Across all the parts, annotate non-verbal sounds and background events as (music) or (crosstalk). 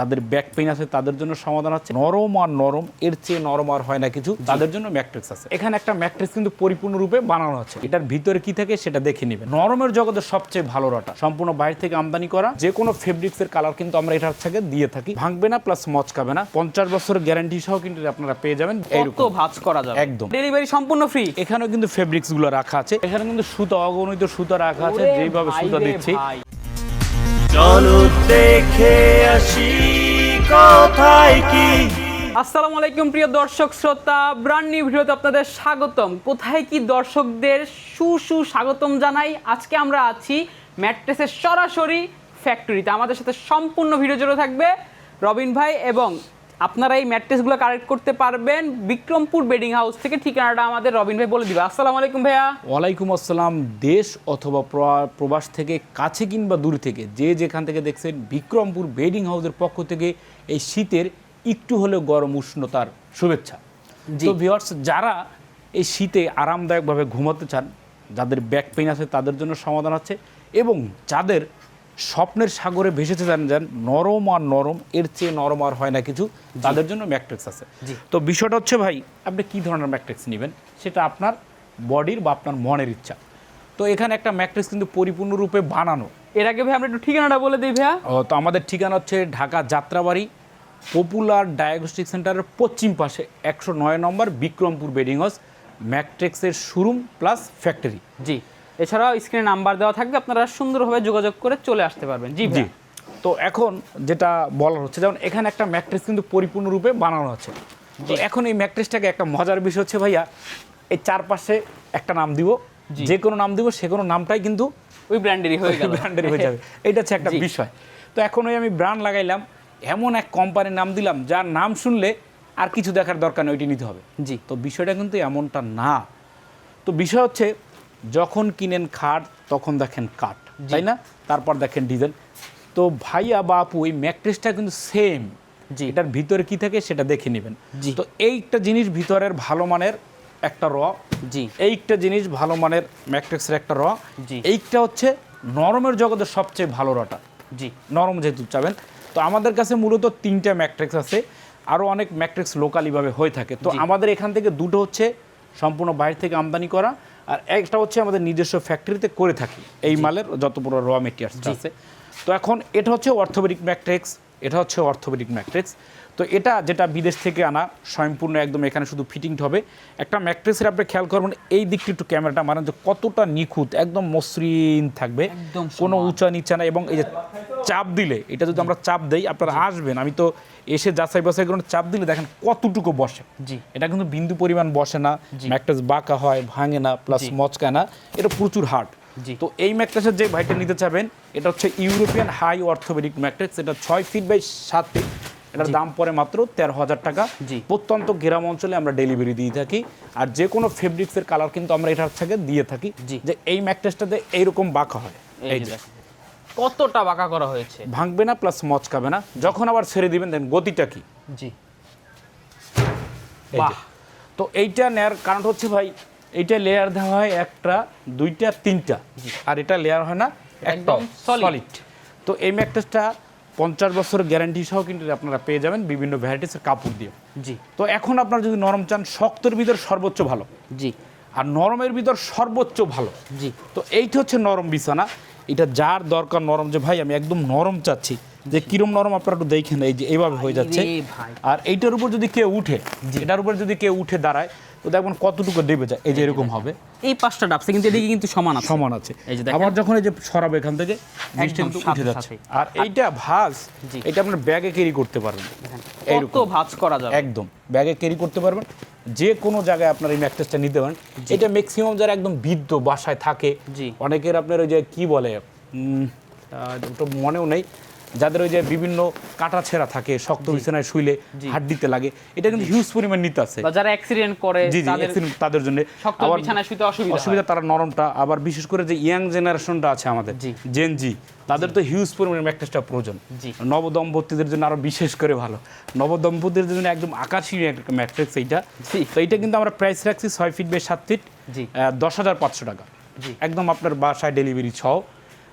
যাদের back pain আছে তাদের জন্য সমাধান আছে নরম আর নরম। এর চেয়ে নরম আর হয় না কিছু তাদের জন্য ম্যাট্রিক্স আছে। এখানে একটা ম্যাট্রিক্স কিন্তু পরিপূর্ণরূপে বানানো আছে। এটার ভিতরে কি থাকে সেটা দেখে নেবেন। নরমের জগতে সবচেয়ে ভালো রটা সম্পূর্ণ বাইরে থেকে আমদানি করা যে কোনো ফেব্রিক্স এর কালার কিন্তু আমরা এটার থেকে দিয়ে থাকি। ভাঙবে না প্লাস মচকাবে না। পঞ্চাশ বছরের গ্যারান্টি সহ কিন্তু আপনারা পেয়ে যাবেন। এইরকম। ভাঁজ করা যাবে। একদম। ডেলিভারি সম্পূর্ণ ফ্রি এখানেও কিন্তু ফেব্রিক্সগুলো রাখা আছে। এখানে কিন্তু সুতা অগণিত সুতা রাখা আছে। যেভাবে সুতা দিচ্ছি। চলো দেখে আসি, কোথায় কি? আসসালামু আলাইকুম প্রিয় দর্শক শ্রোতা ব্রান্ড নিউ ভিডিওতে আপনাদের স্বাগতম। কোথায় কি দর্শকদের সু স্বাগতম জানাই? আজকে আমরা আছি ম্যাট্রেসের সরাসরি ফ্যাক্টরিতে আমাদের সাথে সম্পূর্ণ ভিডিও জুড়ে থাকবে রবিন ভাই এবং আপনারা এই ম্যাট্রেসগুলো কালেক্ট করতে পারবেন বিক্রমপুর বেডিং হাউস থেকে ঠিকানাটা আমাদের রবিন ভাই বলে দিবে। আসসালামু আলাইকুম ভাইয়া। ওয়ালাইকুম আসসালাম দেশ অথবা প্রবাস থেকে কাছে কিংবা দূর থেকে যে যেখান থেকে দেখছেন বিক্রমপুর বেডিং হাউসের পক্ষ থেকে এই শীতের একটু হলেও গরম উষ্ণতার শুভেচ্ছা। তো ভিওয়ার্স যারা এই শীতে আরামদায়কভাবে ঘুমাতে চান যাদের ব্যাক পেইন আছে তাদের জন্য সমাধান আছে এবং যাদের স্বপ্নের সাগরে ভেসেছে যান যান নরম আর নরম এর চেয়ে নরম আর হয় না কিছু তাদের জন্য ম্যাট্রিক্স আছে। তো বিষয়টা হচ্ছে ভাই আপনি কি ধরনের ম্যাট্রিক্স নেবেন? সেটা আপনার বডির বা আপনার মনের ইচ্ছা। তো এখানে একটা ম্যাট্রিক্স কিন্তু পরিপূর্ণরূপে বানানো। এর আগে ভাই আমরা একটু ঠিকানাটা বলে দিই ভাইয়া। ও, তো আমাদের ঠিকানা হচ্ছে ঢাকা যাত্রাবাড়ি পপুলার ডায়াগনস্টিক সেন্টারের পশ্চিম পাশে একশো নয় নম্বর বিক্রমপুর বেডিং হাউস ম্যাট্রিক্সের শোরুম প্লাস ফ্যাক্টরি। জি। এছাড়াও স্ক্রিনে নাম্বার দেওয়া থাকবে আপনারা সুন্দরভাবে যোগাযোগ করে চলে আসতে পারবেন। জি জি। তো এখন যেটা বলার হচ্ছে যেমন এখানে একটা ম্যাট্রিক্স কিন্তু পরিপূর্ণরূপে বানানো আছে। তো এখন এই ম্যাট্রিক্সটাকে একটা মজার বিষয় হচ্ছে ভাইয়া এই চারপাশে একটা নাম দিব। যে কোনো নাম দিব সে কোনো নামটাই কিন্তু ওই ব্র্যান্ডেরই হয়ে গেল। ব্র্যান্ডের হয়ে যাবে। (laughs) এটা হচ্ছে একটা বিষয়। তো এখন ওই আমি ব্র্যান্ড লাগাইলাম এমন এক কোম্পানির নাম দিলাম যার নাম শুনলে আর কিছু দেখার দরকার নেই ওইটি নিতে হবে। জি। তো বিষয়টা কিন্তু এমনটা না। তো বিষয় হচ্ছে যখন কিনেন খাট তখন দেখেন কাঠ তাই না? তারপর দেখেন ডিজাইন। তো ভাইয়া বা আপু এই ম্যাট্রেসটা কিন্তু সেম জি। এটার ভিতরে কি থাকে সেটা দেখে নেবেন। জি। তো এইটা জিনিস ভিতরের ভালো মানের একটা র। জি। এইটা জিনিস ভালো মানের ম্যাট্রিক্সের একটা র। জি। এইটা হচ্ছে নরমের জগতের সবচেয়ে ভালো রটা। জি। নরম যেহেতু চাবেন। তো আমাদের কাছে মূলত তিনটা ম্যাট্রিক্স আছে। আরও অনেক ম্যাট্রিক্স লোকালিভাবে হয়ে থাকে। তো আমাদের এখান থেকে দুটো হচ্ছে সম্পূর্ণ বাইরে থেকে আমদানি করা। আর একটা হচ্ছে আমাদের নিজস্ব ফ্যাক্টরিতে করে থাকি। এই মালের যত পুরো র মেটেরিয়ালস আছে। তো এখন এটা হচ্ছে অর্থোপেডিক ম্যাট্রিক্স এটা হচ্ছে অর্থোপেডিক ম্যাট্রিক্স তো এটা যেটা বিদেশ থেকে আনা স্বয়ংপূর্ণ একদম এখানে শুধু ফিটিং হবে। একটা ম্যাট্রিক্সের আপনি খেয়াল করবেন এই দিকটি একটু ক্যামেরাটা মানে যে কতটা নিখুঁত একদম মসৃণ থাকবে। কোনো উঁচা নিচা না এবং এই যে চাপ দিলে এটা যদি আমরা চাপ দেই আপনারা আসবেন। আমি তো এসে যাচাই বাছাই করে চাপ দিলে দেখেন কতটুকু বসে। জি। এটা কিন্তু বিন্দু পরিমাণ বসে না। ম্যাট্রেস বাঁকা হয় ভাঙে না প্লাস জি। মচকায় না। এটা প্রচুর হার্ড জি। তো এই ম্যাট্রেসের যে ভাইটা নিতে চাবেন এটা হচ্ছে ইউরোপিয়ান হাই অর্থোপেডিক ম্যাট্রেস এটা ছয় ফিট বাই সাত ফিট এটার দাম পড়ে মাত্র তেরো হাজার টাকা। জি। প্রত্যন্ত গ্রাম অঞ্চলে আমরা ডেলিভারি দিয়ে থাকি। আর যে কোনো ফেব্রিক্সের কালার কিন্তু আমরা এটার থেকে দিয়ে থাকি জি। যে এই ম্যাট্রেসটাতে এইরকম বাঁকা হয়। এই যে কতটা বাঁকা করা হয়েছে? ভাঙবে না প্লাস মচকাবে না। যখন আবার ছেড়ে দিবেন দেন গতিটা কি? জি। বাহ। তো এইটা নেয়ার কারণ হচ্ছে ভাই এইটা লেয়ার দেওয়া হয় একটা দুইটা তিনটা। আর এটা লেয়ার হয় না একদম একদম সলিড তো এই ম্যাট্রেসটা পঞ্চাশ বছরের গ্যারান্টি সহ কিন্তু আপনারা পেয়ে যাবেন বিভিন্ন ভ্যারাইটিসের কাপড় দিয়ে। জি। তো এখন আপনারা যদি নরম চান শক্তর ভিতর সর্বোচ্চ ভালো। জি। আর নরমের ভিতর সর্বোচ্চ ভালো। জি। তো এইটা হচ্ছে নরম বিছানা। এটা যার দরকার নরম যে ভাই আমি একদম নরম চাচ্ছি। যে কিরম নরম আপনারা একটু দেখেন এই যে এইভাবে হয়ে যাচ্ছে। আর এইটার উপর যদি কেউ উঠে এটার উপর যদি কেউ উঠে দাঁড়ায় তো দেখবেন কতটুকু দেবে যায় এই যে এরকম হবে। এই পাঁচটা ডাবছে কিন্তু এদিকে কিন্তু সমান আছে। সমান আছে। আবার যখন এই যে সরাবে এখান থেকে একদম কিন্তু উঠে যাচ্ছে। আর এইটা ভাঁজ এটা আপনার ব্যাগে ক্যারি করতে পারবেন। কত ভাঁজ করা যাবে। একদম। ব্যাগে ক্যারি করতে পারবেন। যে কোনো জায়গায় আপনার এই ম্যাট্রেসটা নিতে পারেন। এটা ম্যাক্সিমাম যারা একদম বৃদ্ধ বাসায় থাকে অনেকের আপনার ওই যে কি বলে মনেও নেই। যাদের ওই যে বিভিন্ন কাটা ছেঁড়া থাকে শক্ত বিছানায় শুইলে হাড্ডিতে লাগে। এটা কিন্তু হিউজ পরিমাণ নিতে আছে। যারা অ্যাক্সিডেন্ট করে জি জি তাদের তাদের জন্য। শক্ত বিছানায় শুতে অসুবিধা অসুবিধা তারা নরমটা আবার বিশেষ করে যে ইয়াং জেনারেশনটা আছে আমাদের জেন জি তাদের তো হিউজ পরিমাণে ম্যাট্রেসটা প্রয়োজন। নবদম্পতিদের জন্য আরও বিশেষ করে ভালো। নবদম্পতিদের জন্য একদম আকাশীয় একটা ম্যাট্রিক্স এইটা। তো এইটা কিন্তু আমরা প্রাইস রাখছি ছয় ফিট বাই সাত ফিট দশ হাজার পাঁচশো টাকা। একদম আপনার বাসায় ডেলিভারি সহ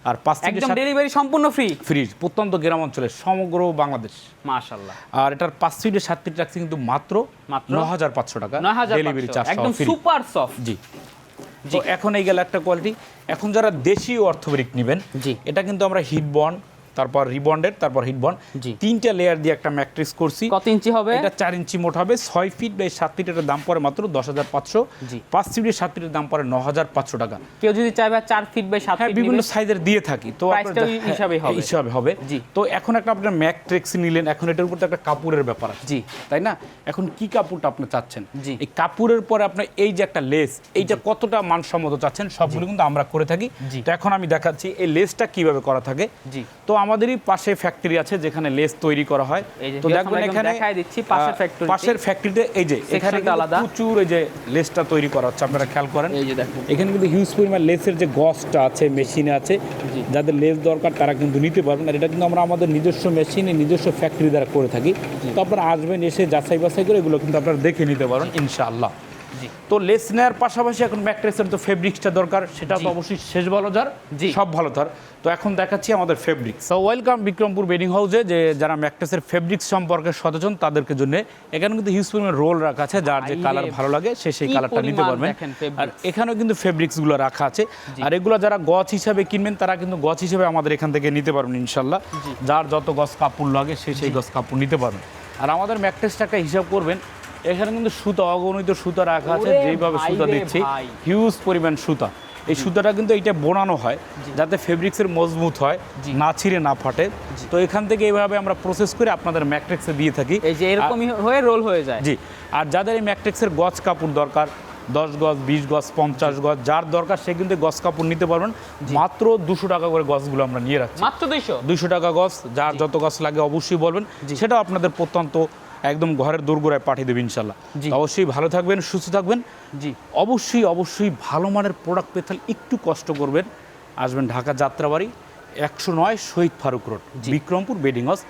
আর পাঁচ একদম ডেলিভারি সম্পূর্ণ ফ্রি ফ্রি প্রত্যন্ত গ্রাম অঞ্চলে সমগ্র বাংলাদেশ। মাশাআল্লাহ। আর এটার পাঁচ সিটের সাত সিট রাখছে কিন্তু মাত্র মাত্র? ন হাজার পাঁচশো টাকা। নয় হাজার ডেলিভারি চার্জ একদম সুপার সফট জি। তো এখন এই গেল একটা কোয়ালিটি এখন যারা দেশি অর্থোপেডিক নেবেন জি। এটা কিন্তু আমরা হিট বন্ড তারপর রিবন্ডেড তারপর হিট বন্ড জি। তিনটা লেয়ার দিয়ে একটা ম্যাট্রিক্স করছি কত ইঞ্চি হবে এটা চার ইঞ্চি মোট হবে ছয় ফিট বাই সাত ফিট এটার দাম পড়ে মাত্র দশ হাজার পাঁচশো। পাঁচ ফিটের সাত ফিটের দাম পড়ে ন হাজার পাঁচশো টাকা কেউ যদি চাইবে চার ফিট বাই সাত হ্যাঁ ফিট বিভিন্ন সাইজের দিয়ে থাকি তো হ্যাঁ, হিসাবেই হবে। হিসাবে হবে জি। তো এখন একটা আপনার ম্যাট্রিক্স নিলেন এখন এটার উপর তো একটা কাপড়ের ব্যাপার আছে জি। তাই না এখন কি কাপড়টা আপনি চাচ্ছেন জি। এই কাপড়ের পরে আপনার এই যে একটা লেস এইটা কতটা মানসম্মত চাচ্ছেন সবগুলো কিন্তু আমরা করে থাকি। তো এখন আমি দেখাচ্ছি এই লেসটা কীভাবে করা থাকে জি। তো আমাদেরই পাশে ফ্যাক্টরি আছে যেখানে লেস তৈরি করা হয়। তো দেখবেন এখানে দেখায় দিচ্ছি পাশের factory-তে। পাশের ফ্যাক্টরিতে এই যে এখানে আলাদা। প্রচুর এই যে লেসটা তৈরি করা হচ্ছে আপনারা খেয়াল করেন। এই যে দেখুন। এখানে কিন্তু হিউজ পরিমাণ লেসের যে গসটা আছে মেশিনে আছে যাদের লেস দরকার তারা কিন্তু নিতে পারবেন। আর এটা কিন্তু আমরা আমাদের নিজস্ব মেশিনে নিজস্ব ফ্যাক্টরি দ্বারা করে থাকি। তো আপনারা আসবেন এসে যাচাই বাছাই করে এগুলো কিন্তু আপনারা দেখে নিতে পারেন ইনশাআল্লাহ। তো লেস নেওয়ার পাশাপাশি এখন ম্যাট্রেসের তো ফেব্রিক্সটা দরকার সেটা তো অবশ্যই শেষ ভালো যার জি। সব ভালো তার তো এখন দেখাচ্ছি আমাদের ফেব্রিক্স। তো ওয়েলকাম বিক্রমপুর বেডিং হাউসে যে যারা ম্যাট্রেসের ফেব্রিক্স সম্পর্কে সচেতন তাদেরকে জন্য এখানে কিন্তু হিউজ পরিমাণ রোল রাখা আছে যার যে কালার ভালো লাগে সে সেই কালারটা নিতে পারবেন। আর এখানেও কিন্তু ফেব্রিক্সগুলো রাখা আছে। আর এগুলো যারা গছ হিসাবে কিনবেন তারা কিন্তু গছ হিসাবে আমাদের এখান থেকে নিতে পারবেন ইনশাল্লাহ। যার যত গছ কাপড় লাগে সে সেই গছ কাপড় নিতে পারবেন। আর আমাদের ম্যাট্রেসটা একটা হিসাব করবেন এখানে কিন্তু সুতা অগণিত সুতা রাখা আছে যেইভাবে সুতা দিচ্ছি। হিউজ পরিমাণ সুতা। এই সুতাটা কিন্তু এইটা বোনানো হয় যাতে ফেব্রিক্সের মজবুত হয় না ছিঁড়ে না ফাটে। তো এখান থেকে এইভাবে আমরা প্রসেস করে আপনাদের ম্যাট্রিক্সে দিয়ে থাকি। এই যে এরকমই হয়ে রোল হয়ে যায়। জি। আর যাদের এই ম্যাট্রিক্সের গজ কাপড় দরকার দশ গজ বিশ গজ পঞ্চাশ গজ যার দরকার সে কিন্তু গজ কাপড় নিতে পারবেন। মাত্র দুশো টাকা করে গজগুলো আমরা নিয়ে রাখছি। মাত্র দুইশো? দুইশো টাকা গজ যার যত গাছ লাগে অবশ্যই বলবেন। সেটাও আপনাদের প্রত্যন্ত একদম ঘরের দোরগোড়ায় পাঠিয়ে দেবে ইনশাল্লাহ জি। অবশ্যই ভালো থাকবেন সুস্থ থাকবেন। জি। অবশ্যই অবশ্যই ভালো মানের প্রোডাক্ট পেতে একটু কষ্ট করবেন। আসবেন ঢাকা যাত্রাবাড়ি। একশো নয় Shahid Faruk road Bikrampur bedding house.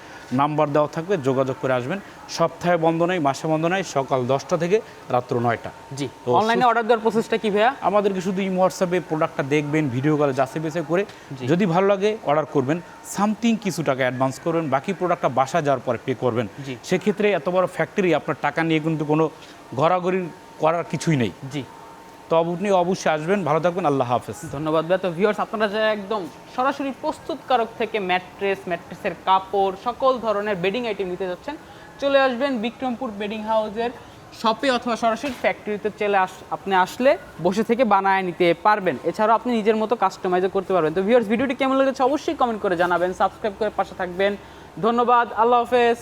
Number দেওয়া থাকবে যোগাযোগ করে আসবেন। সপ্তাহে বন্ধ নেই মাসে বন্ধ নেই সকাল দশটা থেকে রাত্র নয়টা। জি অনলাইনে অর্ডার দেওয়ার প্রসেসটা কি ভাইয়া? আমাদেরকে শুধু ইমো হোয়াটসঅ্যাপে প্রোডাক্টটা দেখবেন ভিডিও কলে যাচাই বাছাই করে। যদি ভালো লাগে অর্ডার করবেন। সামথিং কিছু টাকা অ্যাডভান্স করবেন বাকি প্রোডাক্টটা বাসা যাওয়ার পরে পে করবেন। সেক্ষেত্রে এত বড় ফ্যাক্টরি আপনার টাকা নিয়ে কিন্তু কোনো ঘোরাঘুরি করার কিছুই নেই। জি। তো আপনি অবশ্যই আসবেন। ভালো থাকবেন। আল্লাহ হাফেজ। ধন্যবাদ। ভাই তো ভিউয়ার্স আপনারা যারা একদম সরাসরি প্রস্তুতকারক থেকে ম্যাট্রেস, ম্যাট্রেসের কাপড়, সকল ধরনের বেডিং আইটেম নিতে যাচ্ছেন, চলে আসবেন বিক্রমপুর বেডিং হাউসের শপে অথবা সরাসরি ফ্যাক্টরিতে চলে আস আপনি আসলে বসে থেকে বানায় নিতে পারবেন। এছাড়াও আপনি নিজের মতো কাস্টমাইজও করতে পারবেন। তো ভিউয়ার্স ভিডিওটি কেমন লেগেছে অবশ্যই কমেন্ট করে জানাবেন। সাবস্ক্রাইব করে পাশে থাকবেন। ধন্যবাদ। আল্লাহ হাফেজ।